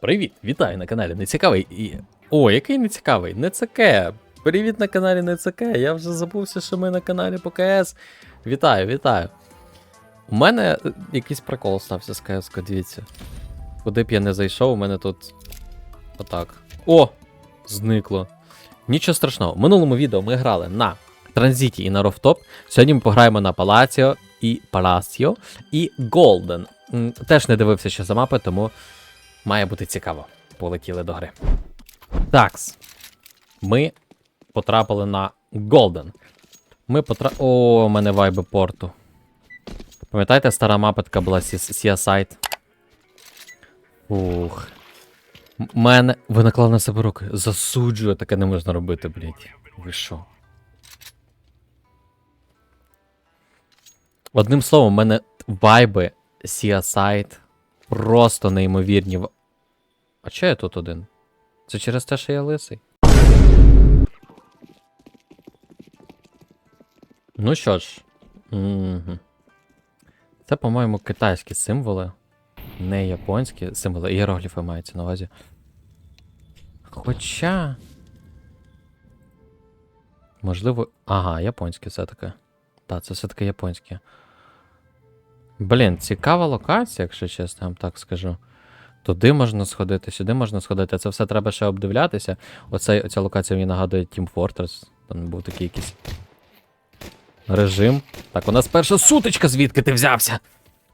Привіт, вітаю на каналі Нецікавий і. О, який нецікавий? НЦК. Привіт на каналі НЦК. Я вже забувся, що ми на каналі по КС. Вітаю, вітаю. У мене е, якийсь прикол стався з КС, дивіться. Куди б я не зайшов, у мене тут. Отак. О! Зникло. Нічого страшного. В минулому відео ми грали на Транзиті і на Рофтоп. Сьогодні ми пограємо на Палаціо і Палаціо і Голден. Теж не дивився ще за мапи, тому має бути цікаво. Полетіли до гри. Такс. Ми потрапили на Голден. Ми потра... О, у мене вайби порту. Пам'ятаєте, стара мапа така була Сіасайт? Ух. Мене. Ви наклали на себе руки. Засуджую, таке не можна робити, блядь. Ви що? Одним словом, у мене вайби Сіасайт просто неймовірні. А чого я тут один? Це через те, що я лисий. Ну що ж. Це, по-моєму, китайські символи. Не японські символи. Іерогліфи маються на увазі. Хоча. Можливо. Ага, японське все-таки. Так, це все-таки японське. Блін, цікава локація, якщо чесно, я вам так скажу. Туди можна сходити, сюди можна сходити. Це все треба ще обдивлятися. Оцей, оця локація мені нагадує Team Fortress. Там був такий якийсь режим. Так, у нас перша сутичка, звідки ти взявся?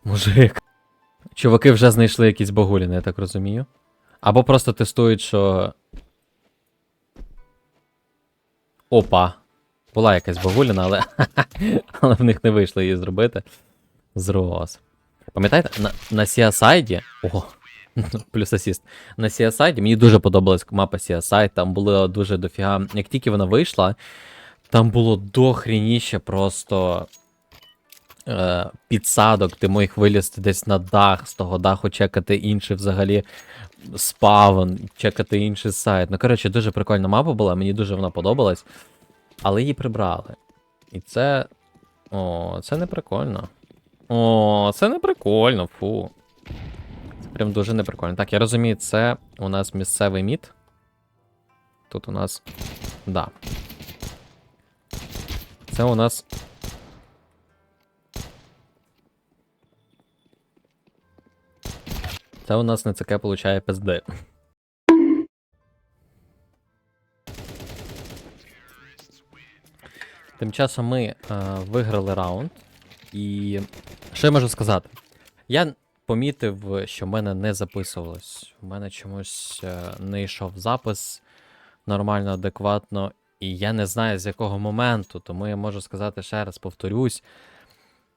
Мужик. Чуваки вже знайшли якісь багуліни, я так розумію. Або просто тестують, що. Опа. Була якась багуліна, але. але в них не вийшло її зробити. Зрос. Пам'ятаєте, на, на Сіасайді. О, плюс асіст. На Сіасайді мені дуже подобалась мапа Сіасайд. Там було дуже дофіга. Як тільки вона вийшла, там було дохрініще просто е, підсадок, ти міг вилізти десь на дах, з того даху чекати інший взагалі спавн, чекати інший сайт. Ну, коротше, дуже прикольна мапа була, мені дуже вона подобалась. Але її прибрали. І це. О, це не прикольно. О, це не прикольно, фу. Прям дуже неприкольно. Так, я розумію, це у нас місцевий мід. Тут у нас. Да. Це у нас. Це у нас не ЦК получає ПСД. Тим часом ми е, виграли раунд. І що я можу сказати? Я помітив, що в мене не записувалось. У мене чомусь е, не йшов запис нормально, адекватно, і я не знаю з якого моменту, тому я можу сказати ще раз, повторюсь,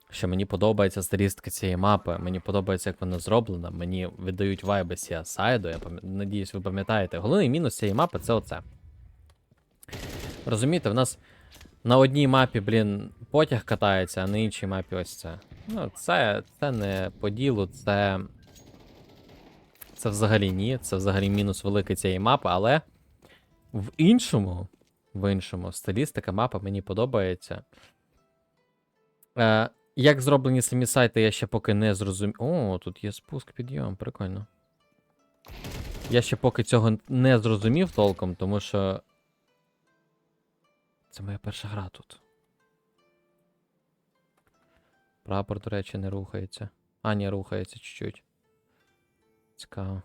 що мені подобається стилістика цієї мапи, мені подобається, як вона зроблена, мені видають вайби Сіасайду, я пам'ят- надіюсь, ви пам'ятаєте. Головний мінус цієї мапи це оце. Розумієте, в нас на одній мапі, блін, потяг катається, а на іншій мапі ось це. Ну, це, це не по ділу, це. Це взагалі ні. Це взагалі мінус великий цієї мапи, але в іншому, в іншому, стилістика мапа мені подобається. Е, як зроблені самі сайти, я ще поки не зрозумів. О, тут є спуск підйом, прикольно. Я ще поки цього не зрозумів толком, тому що. Це моя перша гра тут. Прапор, до речі, не рухається. А, ні, рухається чуть-чуть. Цікаво.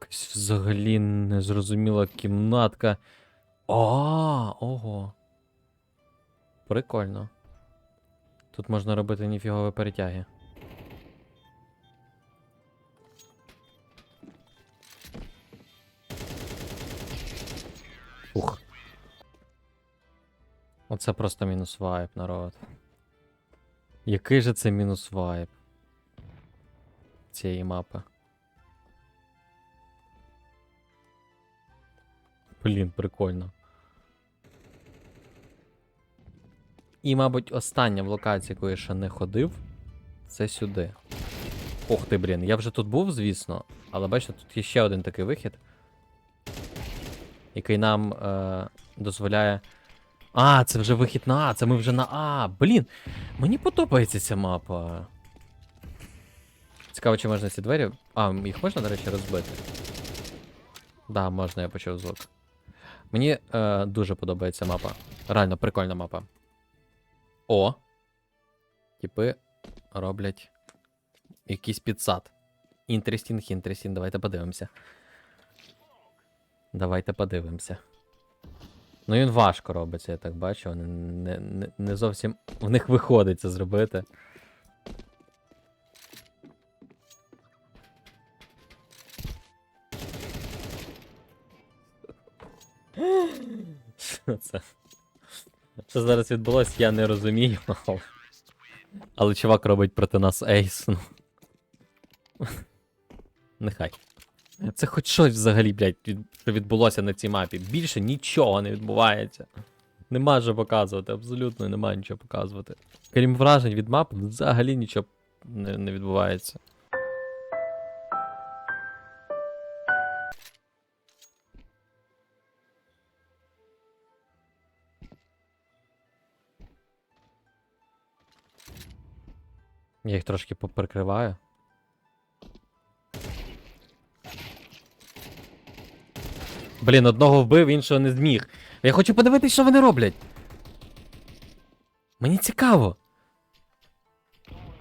Якась взагалі незрозуміла кімнатка. А, ого. Прикольно. Тут можна робити ніфігові перетяги. Оце просто мінус вайп, народ. Який же це мінус вайп цієї мапи? Блін, прикольно. І, мабуть, остання в локації, яку я ще не ходив, це сюди. Ох ти, блін, я вже тут був, звісно, але бачите, тут є ще один такий вихід, який нам е, дозволяє. А, це вже вихід на А, це ми вже на А. Блін, мені подобається ця мапа. Цікаво, чи можна ці двері. А, їх можна, до речі, розбити. Да, можна, я почув звук. Мені е, дуже подобається мапа. Реально прикольна мапа. О. Типи роблять якийсь підсад. Інтерестінг, інтерестінг, давайте подивимося. Давайте подивимося. Ну він важко робиться, я так бачу. Не, не, не зовсім в них виходить це зробити. Що це? Що зараз відбулося, я не розумію. але- чувак робить проти нас ейс. Ну. Нехай. Це хоч щось взагалі, блядь, від- що відбулося на цій мапі. Більше нічого не відбувається. Нема що показувати, абсолютно нема нічого показувати. Крім вражень від мапи, взагалі нічого не, не відбувається. Я їх трошки поприкриваю. Блін, одного вбив, іншого не зміг. Я хочу подивитись, що вони роблять. Мені цікаво.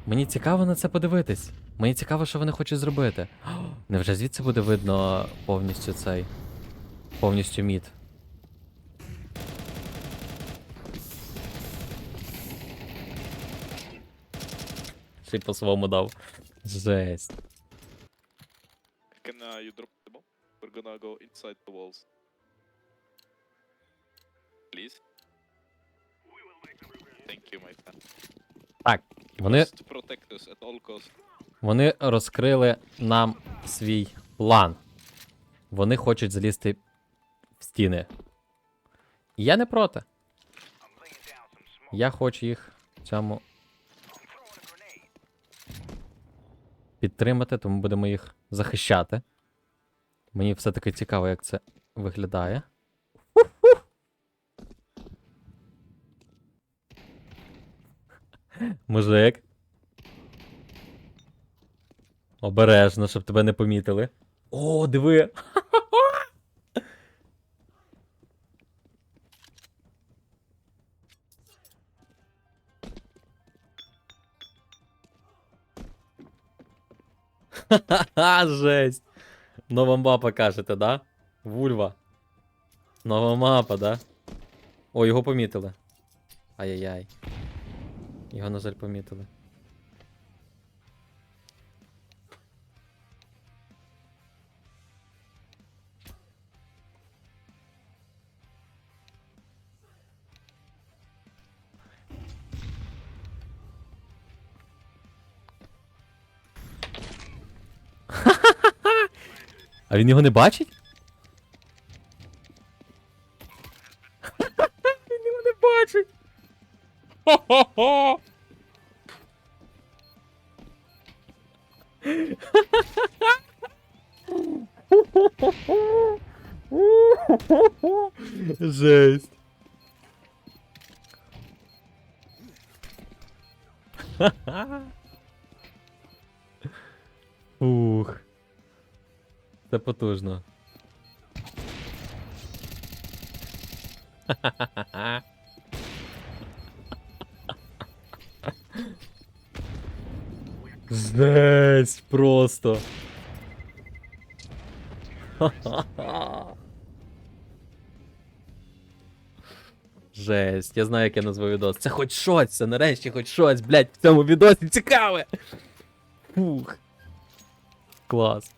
Мені цікаво на це подивитись. Мені цікаво, що вони хочуть зробити. О, невже звідси буде видно повністю цей. Повністю мід. Ще по своєму дав. Жесть. Can uh, you? We're gonna go inside the walls. Please. Thank you, my friend. Так, вони Just protect us at all costs. Вони розкрили нам свій план. Вони хочуть залізти в стіни. І я не проти. Я хочу їх в цьому підтримати, тому будемо їх захищати. Мені все-таки цікаво, як це виглядає. Мужик. Обережно, щоб тебе не помітили. О, диви. Ха-ха, жесть. Нова мапа кажете, да? Вульва. Нова мапа, да? О, його помітили. Ай-яй-яй. Його, на жаль, помітили. А він його не бачить? він його не бачить. Хо-хо-хо. Жесть. Ух. Це потужно. Жесть просто. Жесть, я знаю, як я назву відос. Це хоч щось, це нарешті хоч щось, блядь, в цьому відосі цікаве. Фух. Клас.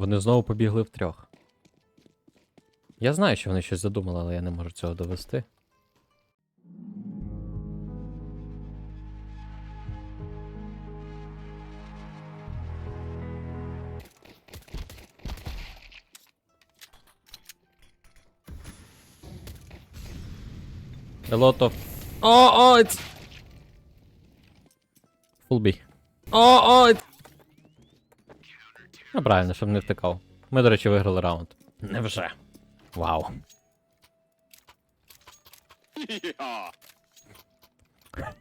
Вони знову побігли втрьох. Я знаю, що вони щось задумали, але я не можу цього довести. A lot of... Oh, oh, it's... Full B. Oh, oh, it's... Ну, правильно, щоб не втикав. Ми, до речі, виграли раунд. Невже? Вау.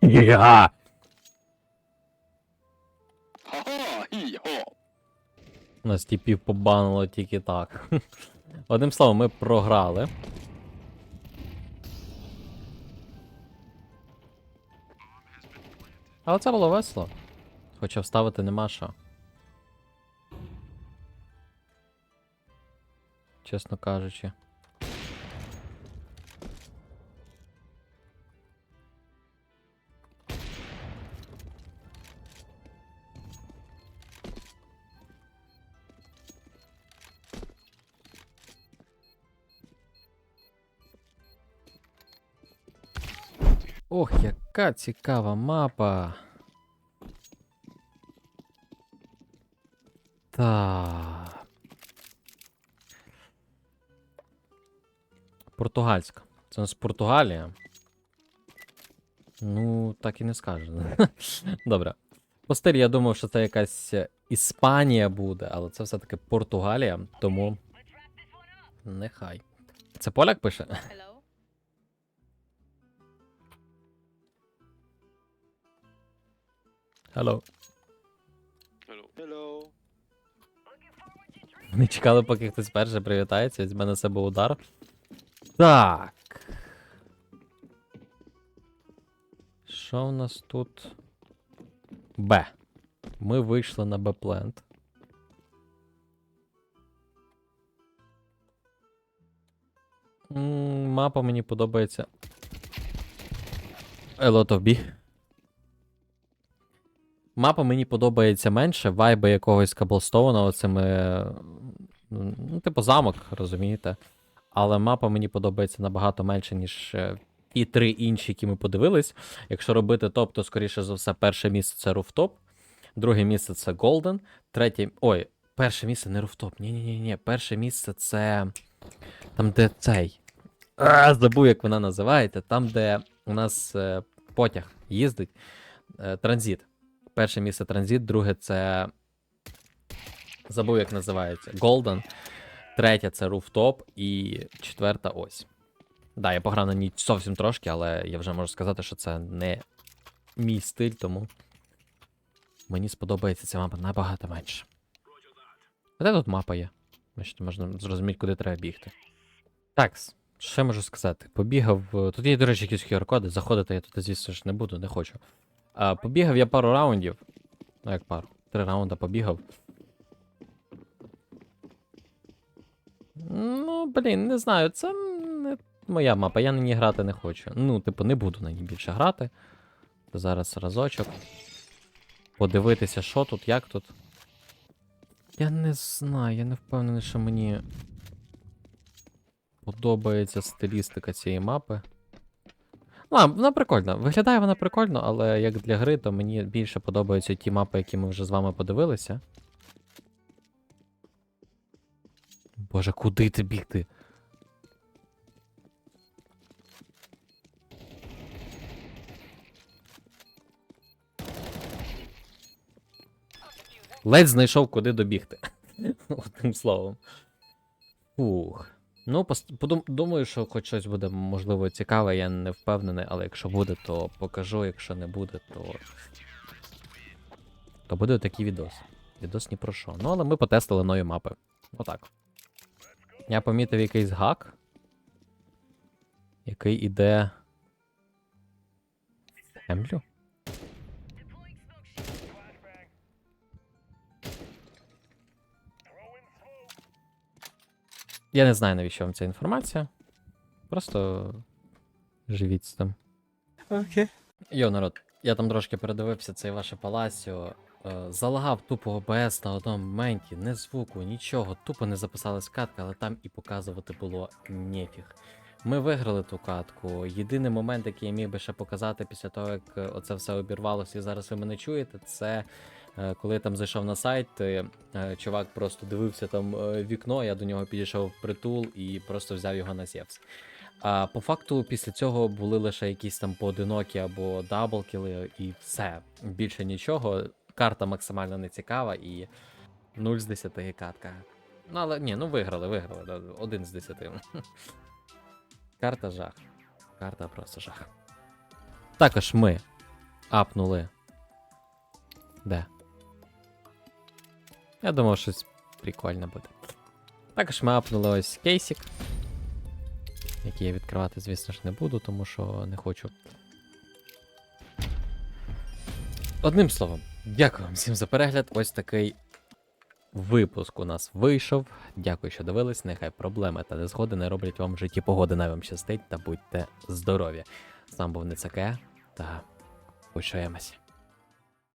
Я. Нас тіпів побанило тільки так. Одним словом, ми програли. Але це було весело. Хоча вставити нема що. Чесно кажучи. Ох, яка цікава мапа. Так. Португальська. Це у нас Португалія. Ну, так і не скажеш. Добре. По я думав, що це якась Іспанія буде, але це все-таки Португалія, тому. Нехай. Це поляк пише? Hello. Hello. Hello. Hello. Не чекали, поки хтось перше привітається, візьме на себе удар. Так. Що в нас тут? Б. Ми вийшли на Б-плент. Мапа мені подобається. A lot of B. Мапа мені подобається менше, вайби якогось Каблстоуна, оцими. Ну, типу замок, розумієте. Але мапа мені подобається набагато менше, ніж е, і три інші, які ми подивились. Якщо робити топ, то скоріше за все, перше місце це руфтоп, друге місце це Голден, третє. Ой, перше місце не руфтоп. Ні, ні, ні, ні. Перше місце це. Там, де цей. А, забув, як вона називається. Там, де у нас е, потяг їздить. Е, транзит. Перше місце транзит, друге це. Забув, як називається. Golden. Третє це Rooftop і четверта ось. Да, я пограв на ній зовсім трошки, але я вже можу сказати, що це не мій стиль, тому мені сподобається ця мапа набагато менше. А де тут мапа є? Бачите, можна зрозуміти, куди треба бігти. Так, що я можу сказати? Побігав. е, Тут є, до речі, якісь QR-коди, заходити я тут, звісно ж, не буду, не хочу. А, побігав я пару раундів. Ну, як пару. Три раунди побігав. Блін, не знаю, це не моя мапа, я на ній грати не хочу. Ну, типу, не буду на ній більше грати. Зараз разочок. Подивитися, що тут, як тут. Я не знаю, я не впевнений, що мені подобається стилістика цієї мапи. Ну, а, вона прикольна. Виглядає вона прикольно, але як для гри, то мені більше подобаються ті мапи, які ми вже з вами подивилися. Боже, куди ти бігти? Ледь знайшов, куди добігти. Одним словом. Фух. Ну, подум- думаю, що хоч щось буде можливо цікаве, я не впевнений, але якщо буде, то покажу, якщо не буде, то. То буде такий відос. Відос ні про що. Ну, але ми потестили нові мапи. Отак. Я помітив якийсь гак, який іде. в Землю? Я не знаю, навіщо вам ця інформація. Просто живіть з тим. Окей. Йо, народ, я там трошки передивився цей ваше палаціо. Е, Залагав тупо ОБС на одному моменті, не звуку, нічого, тупо не записалась катка, але там і показувати було нефіг. Ми виграли ту катку. Єдиний момент, який я міг би ще показати після того, як е, оце все обірвалося, і зараз ви мене чуєте, це е, коли я там зайшов на сайт, чувак просто дивився там вікно, я до нього підійшов в притул і просто взяв його на сєвс. А по факту, після цього були лише якісь там поодинокі або даблкіли, і все. Більше нічого. Карта максимально не цікава і 0 з 10 катка. Ну, але ні, ну виграли, виграли. Один з десяти. Карта жах. Карта просто жах. Також ми апнули. Де? Я думав, щось прикольне буде. Також ми апнули ось кейсик. Який я відкривати, звісно ж, не буду, тому що не хочу. Одним словом, дякую вам всім за перегляд. Ось такий випуск у нас вийшов. Дякую, що дивились. Нехай проблеми та незгоди не роблять вам в житті погоди. Най вам щастить та будьте здорові. Сам був Ницаке та почуємося.